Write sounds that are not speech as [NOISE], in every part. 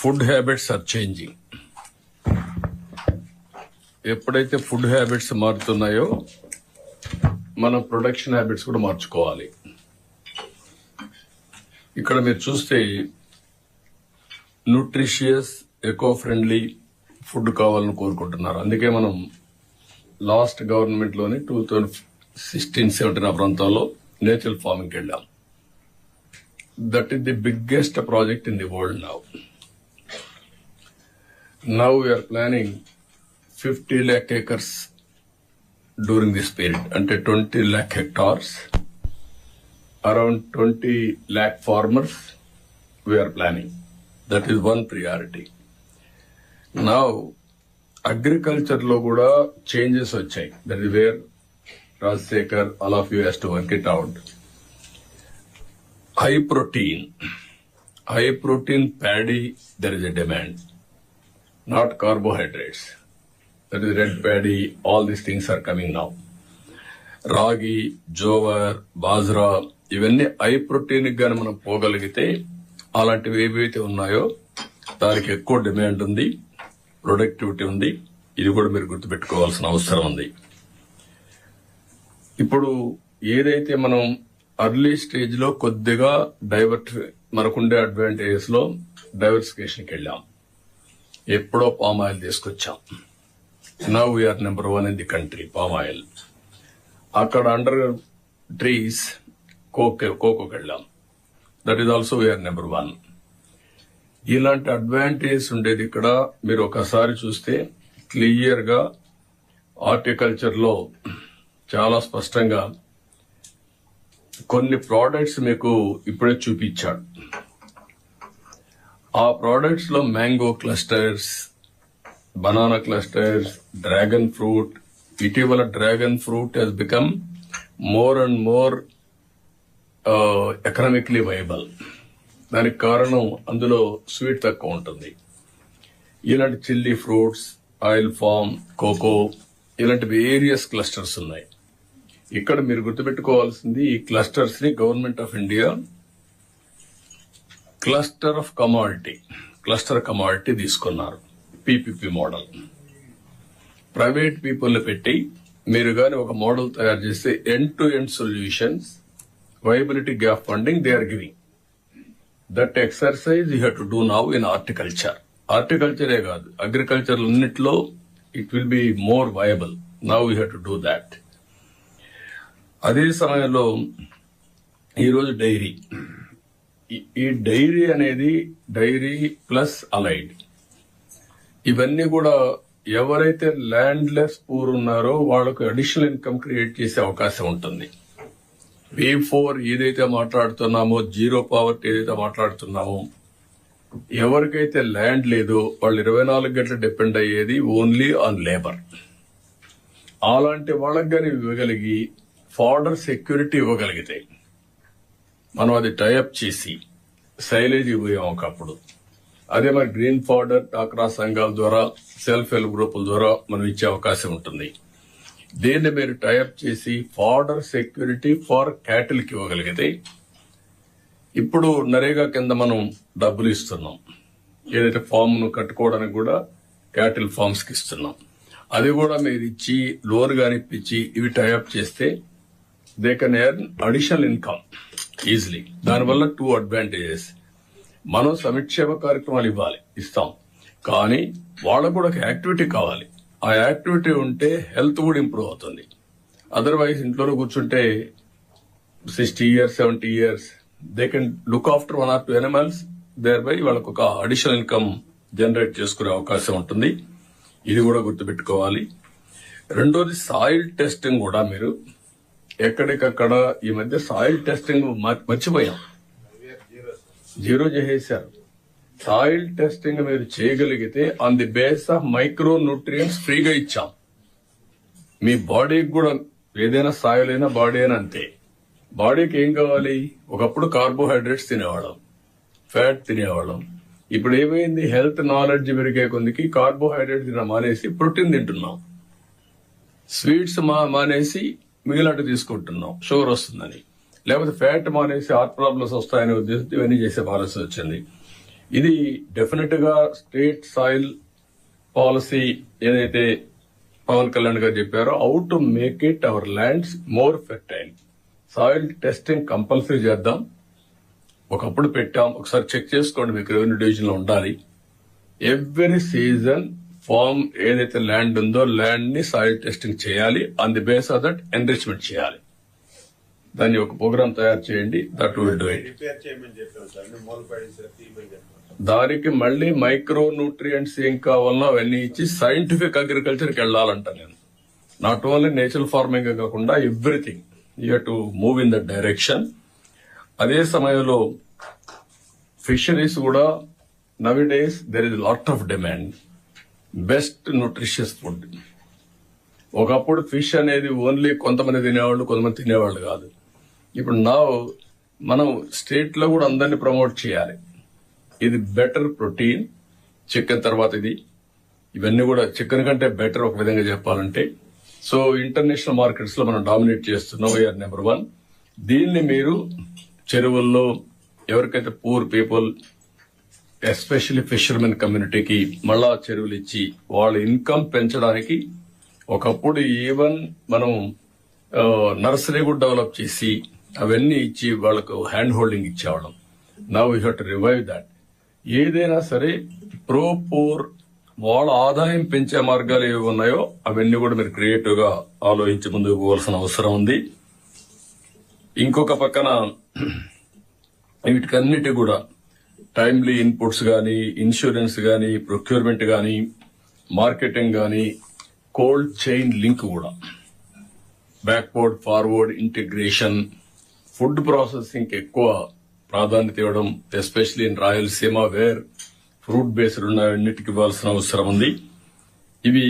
Food habits are changing. ఎప్పుడైతే food habits మారుతున్నాయో మనం ప్రొడక్షన్ హ్యాబిట్స్ కూడా మార్చుకోవాలి. ఇక్కడ మీరు చూస్తే న్యూట్రిషియస్ ఎకో ఫ్రెండ్లీ ఫుడ్ కావాలని కోరుకుంటున్నారు. అందుకే మనం లాస్ట్ గవర్నమెంట్లోని టూ థౌజండ్ సిక్స్టీన్ సెవెంటీన్ ఆ ప్రాంతంలో నేచురల్ ఫార్మింగ్కి వెళ్ళాం. That is the biggest project in the world now. Now we're planning fifty lakh acres during this period అంటే twenty lakh hectares around twenty lakh farmers we're planning that is one priority now అగ్రికల్చర్లో కూడా changes వచ్చాయి. That is where Rajasekhar all of you has to work it out high protein high protein paddy there is a demand not carbohydrates. That is red paddy, all these things are coming now. Ragi jowar bajra ఇవన్నీ high protein గాని మనం పోగలిగితే అలాంటివి ఏవైతే ఉన్నాయో దానికి ఎక్కువ demand ఉంది productivity ఉంది ఇది కూడా మీరు గుర్తుపెట్టుకోవాల్సిన అవసరం ఉంది ఇప్పుడు ఏదైతే మనం అర్లీ స్టేజ్లో కొద్దిగా డైవర్ట్ మనకుండే అడ్వాంటేజెస్లో డైవర్సిఫికేషన్కి వెళ్ళాం ఎప్పుడో పామ్ ఆయిల్ తీసుకొచ్చాం. Now we're number one in the country palm oil. అక్కడ అండర్ ట్రీస్ కోకో కోకోకి వెళ్ళాం that is also we're number one ఇలాంటి అడ్వాంటేజ్ ఉండేది ఇక్కడ. మీరు ఒకసారి చూస్తే క్లియర్గా హార్టికల్చర్లో చాలా స్పష్టంగా కొన్ని ప్రోడక్ట్స్ మీకు ఇప్పుడే చూపించాడు. ఆ ప్రోడక్ట్స్లో mango clusters banana clusters dragon fruit ఇటీవల dragon fruit has become more and more economically viable దానికి కారణం అందులో స్వీట్ తక్కువ ఉంటుంది. ఇలాంటి chilli fruits oil farm cocoa ఇలాంటి వేరియస్ క్లస్టర్స్ ఉన్నాయి. ఇక్కడ మీరు గుర్తుపెట్టుకోవాల్సింది ఈ క్లస్టర్స్ని government of India cluster of commodity. Cluster commodity తీసుకున్నారు. PPP model. ప్రైవేట్ పీపుల్ని పెట్టి మీరు కానీ ఒక మోడల్ తయారు చేస్తే end to end solutions viability gap funding they are giving that exercise you have to do now in horticulture హార్టికల్చరే కాదు agriculture అన్నిట్లో it will be more viable now you have to do that అదే సమయంలో ఈరోజు dairy. ఈ- ఈ dairy అనేది dairy plus allied. ఇవన్నీ కూడా ఎవరైతే ల్యాండ్ లెస్ పూర్ ఉన్నారో వాళ్ళకు అడిషనల్ ఇన్కమ్ క్రియేట్ చేసే అవకాశం ఉంటుంది. వి ఫోర్ ఏదైతే మాట్లాడుతున్నామో జీరో పావర్టీ ఏదైతే మాట్లాడుతున్నామో ఎవరికైతే ల్యాండ్ లేదో వాళ్ళు ఇరవై నాలుగు గంటలు డిపెండ్ అయ్యేది ఓన్లీ ఆన్ లేబర్. అలాంటి వాళ్ళకి కానీ ఇవ్వగలిగి ఫార్డర్ సెక్యూరిటీ ఇవ్వగలిగితే మనం అది టైఅప్ చేసి సైలేజ్ ఇవ్వయాం ఒకప్పుడు. అదే మరి గ్రీన్ ఫార్డర్ డాక్రా సంఘాల ద్వారా సెల్ఫ్ హెల్ప్ గ్రూపుల ద్వారా మనం ఇచ్చే అవకాశం ఉంటుంది. దీన్ని మీరు టైఅప్ చేసి ఫార్డర్ సెక్యూరిటీ ఫార్ క్యాటిల్కి ఇవ్వగలిగితే ఇప్పుడు నరేగా కింద మనం డబ్బులు ఇస్తున్నాం. ఏదైతే ఫామ్ను కట్టుకోవడానికి కూడా క్యాటిల్ ఫామ్స్కి ఇస్తున్నాం. అది కూడా మీరు ఇచ్చి లోన్ కానిపించి ఇప్పించి ఇవి టైఅప్ చేస్తే they can earn additional income easily దానివల్ల టూ అడ్వాంటేజెస్ మనం సంక్షేమ కార్యక్రమాలు ఇవ్వాలి. ఇస్తాం. కానీ వాళ్ళకు కూడా ఒక యాక్టివిటీ కావాలి. ఆ యాక్టివిటీ ఉంటే హెల్త్ కూడా ఇంప్రూవ్ అవుతుంది. అదర్వైజ్ ఇంట్లోనే కూర్చుంటే sixty years seventy years they can look after one or two animals thereby వాళ్ళకు ఒక అడిషనల్ ఇన్కమ్ జనరేట్ చేసుకునే అవకాశం ఉంటుంది. ఇది కూడా గుర్తుపెట్టుకోవాలి. రెండోది సాయిల్ టెస్టింగ్ కూడా మీరు ఎక్కడికక్కడ ఈ మధ్య సాయిల్ టెస్టింగ్ మర్చిపోయాం. జీరో చేసేసారు సాయిల్ టెస్టింగ్ మీరు చేయగలిగితే on the base of micronutrients ఫ్రీగా ఇచ్చాం. మీ బాడీకి కూడా ఏదైనా సాయిల్ అయినా బాడీ అయినా అంతే. బాడీకి ఏం కావాలి? ఒకప్పుడు కార్బోహైడ్రేట్స్ తినేవాళ్ళం. ఫ్యాట్ తినేవాళ్ళం. ఇప్పుడు ఏమైంది? హెల్త్ నాలెడ్జ్ పెరిగే కొందికి కార్బోహైడ్రేట్ తిన మానేసి ప్రోటీన్ తింటున్నాం. స్వీట్స్ మా మానేసి మిగిలినట్టు తీసుకుంటున్నాం. షుగర్ వస్తుందని. లేకపోతే ఫ్యాట్ మానేసి హార్ట్ ప్రాబ్లమ్స్ వస్తాయనే ఉద్దేశంతో ఇవన్నీ చేసే పాలసీ వచ్చింది. ఇది డెఫినెట్గా స్టేట్ సాయిల్ పాలసీ ఏదైతే పవన్ కళ్యాణ్ గారు చెప్పారో how to make it our lands more fertile soil testing compulsory చేద్దాం. ఒకప్పుడు పెట్టాం. ఒకసారి చెక్ చేసుకోండి మీకు రెవెన్యూ డివిజన్లో ఉండాలి. ఎవ్రీ సీజన్ ఫామ్ ఏదైతే ల్యాండ్ ఉందో ల్యాండ్ని సాయిల్ టెస్టింగ్ చేయాలి. On the base of that enrichment చేయాలి. దాన్ని ఒక ప్రోగ్రామ్ తయారు చేయండి. దట్ విల్ డూ ఇట్ దానికి మళ్ళీ మైక్రో న్యూట్రియంట్స్ ఏం కావాలనో అవన్నీ ఇచ్చి సైంటిఫిక్ అగ్రికల్చర్కి వెళ్ళాలంట నేను. నాట్ ఓన్లీ నేచురల్ ఫార్మింగ్ కాకుండా everything you to move in that direction అదే సమయంలో ఫిషరీస్ కూడా nowadays there is lot of demand best nutritious food ఒకప్పుడు ఫిష్ అనేది ఓన్లీ కొంతమంది తినేవాళ్ళు కొంతమంది తినేవాళ్ళు కాదు. ఇప్పుడు నా మనం స్టేట్లో కూడా అందరినీ ప్రమోట్ చేయాలి. ఇది బెటర్ ప్రోటీన్ చికెన్ తర్వాత ఇది. ఇవన్నీ కూడా చికెన్ కంటే బెటర్ ఒక విధంగా చెప్పాలంటే. సో ఇంటర్నేషనల్ మార్కెట్స్లో మనం డామినేట్ చేస్తున్నాం వీఆర్ నెంబర్ వన్ దీన్ని మీరు చెరువుల్లో ఎవరికైతే పూర్ పీపుల్ ఎస్పెషల్లీ ఫిషర్మెన్ కమ్యూనిటీకి మళ్ళా చెరువులు ఇచ్చి వాళ్ళ ఇన్కమ్ పెంచడానికి ఒకప్పుడు ఈవెన్ మనం నర్సరీ కూడా డెవలప్ చేసి అవన్నీ ఇచ్చి వాళ్ళకు hand holding ఇచ్చేవాళ్ళం. Now you have to revive that ఏదైనా సరే ప్రో పూర్ వాళ్ళ ఆదాయం పెంచే మార్గాలు ఏవి ఉన్నాయో అవన్నీ కూడా మీరు క్రియేటివ్గా ఆలోచించి ముందుకు పోవాల్సిన అవసరం ఉంది. ఇంకొక పక్కన [CLEARS THROAT] వీటికన్నిటి కూడా టైమ్లీ ఇన్పుట్స్ కానీ ఇన్సూరెన్స్ కానీ ప్రొక్యూర్మెంట్ కానీ మార్కెటింగ్ కానీ కోల్డ్ చైన్ లింక్ కూడా. Backward forward integration food processing ఎక్కువ ప్రాధాన్యత ఇవ్వడం especially in Rayalaseema where fruit based ఉన్నవన్నిటికి ఇవ్వాల్సిన అవసరం ఉంది. ఇవి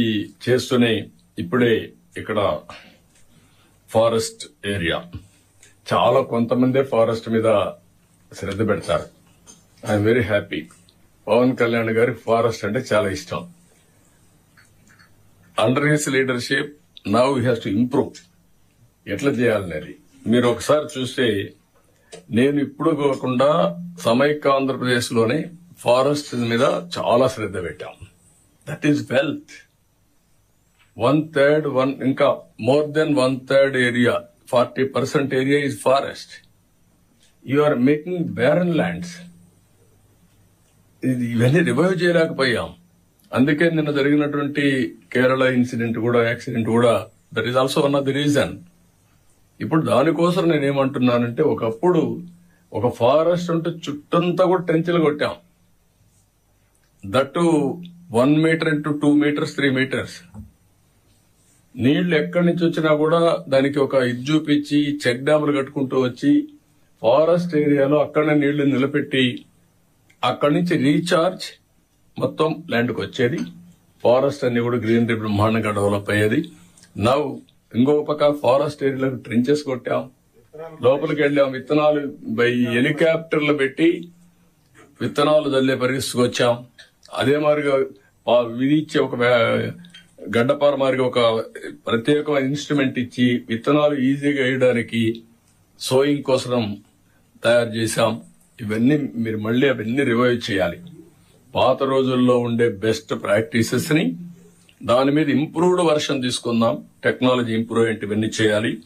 చేస్తూనే ఇప్పుడే ఇక్కడ ఫారెస్ట్ ఏరియా చాలా కొంతమందే ఫారెస్ట్ మీద శ్రద్ధ పెడతారు. I'm very happy Pawan Kalyan గారికి ఫారెస్ట్ అంటే చాలా ఇష్టం. Under his leadership now he has to improve ఎట్లా చేయాలనేది? మీరు ఒకసారి చూస్తే నేను ఇప్పుడు కాకుండా సమైక్య ఆంధ్రప్రదేశ్లోని ఫారెస్ట్ మీద చాలా శ్రద్ధ పెట్టాం. That is wealth one third one ఇంకా more then one third area forty percent area is forest you are making barren lands ఇవన్నీ రివైవ్ చేయలేకపోయాం. అందుకే నిన్న జరిగినటువంటి కేరళ ఇన్సిడెంట్ కూడా యాక్సిడెంట్ కూడా that is also one of the reason ఇప్పుడు దానికోసం నేను ఏమంటున్నానంటే ఒకప్పుడు ఒక ఫారెస్ట్ ఉంటే చుట్టంతా కూడా టెంచెలు కొట్టాం. That one metre into two metres three metres నీళ్ళు ఎక్కడి నుంచి వచ్చినా కూడా దానికి ఒక ఇది చూపించి చెక్ డ్యాములు కట్టుకుంటూ వచ్చి ఫారెస్ట్ ఏరియాలో అక్కడనే నీళ్ళు నిలబెట్టి అక్కడి నుంచి రీఛార్జ్ మొత్తం ల్యాండ్కి వచ్చేది. ఫారెస్ట్ అన్ని కూడా గ్రీనరీ బ్రహ్మాండంగా డెవలప్ అయ్యేది. నవ్వు ఇంకొక పక్క ఫారెస్ట్ ఏరియాలకు ట్రెంచెస్ కొట్టాం. లోపలికి వెళ్ళాం. విత్తనాలు బై హెలికాప్టర్లు పెట్టి విత్తనాలు చల్లే పరిస్థితికి వచ్చాం. అదే మాదిరిగా పా- ఇచ్చే ఒక గడ్డపార మాదిరిగా ఒక ప్రత్యేకమైన ఇన్స్ట్రుమెంట్ ఇచ్చి విత్తనాలు ఈజీగా వేయడానికి సోయింగ్ కోసం తయారు చేశాం. ఇవన్నీ మీరు మళ్ళీ అవన్నీ రివైవ్ చేయాలి. పాత రోజుల్లో ఉండే బెస్ట్ ప్రాక్టీసెస్ని దాని మీద ఇంప్రూవ్డ్ వర్షన్ తీసుకుందాం. టెక్నాలజీ ఇంప్రూవ్ ఇవన్నీ చేయాలి.